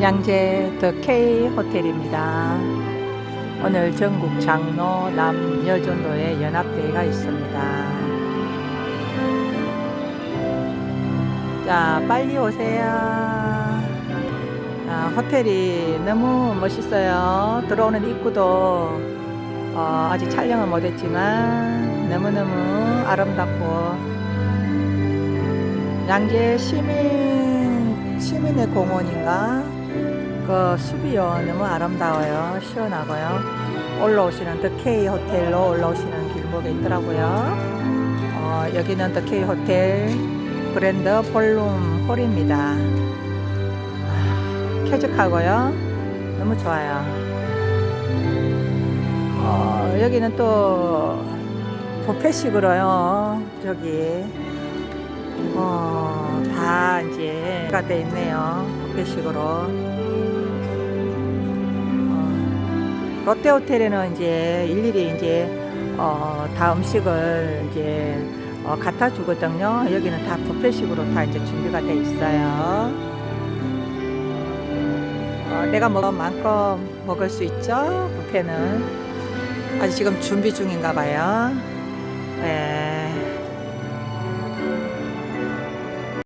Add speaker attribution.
Speaker 1: 양재 더 K 호텔입니다. 오늘 전국 장로 남여전도회 연합대회가 있습니다. 자, 빨리 오세요. 아, 호텔이 너무 멋있어요. 들어오는 입구도 어, 아직 촬영은 못했지만 너무너무 아름답고 양재 시민 시민의 공원인가 그 숲이요. 너무 아름다워요. 시원하고요. 올라오시는 더 K 호텔로 올라오시는 길목에 있더라고요. 어, 여기는 더 K 호텔 그랜드 볼룸 홀입니다. 아, 쾌적하고요. 너무 좋아요. 어, 여기는 또 뷔페식으로요. 저기 어, 다 이제 가 돼 있네요. 뷔페식으로. 어, 롯데 호텔에는 이제 일일이 이제 어, 다 음식을 이제 어, 갖다 주거든요. 여기는 다 뷔페식으로 다 이제 준비가 돼 있어요. 어, 내가 먹은 만큼 먹을 수 있죠. 뷔페는 아직 지금 준비 중인가 봐요. 네.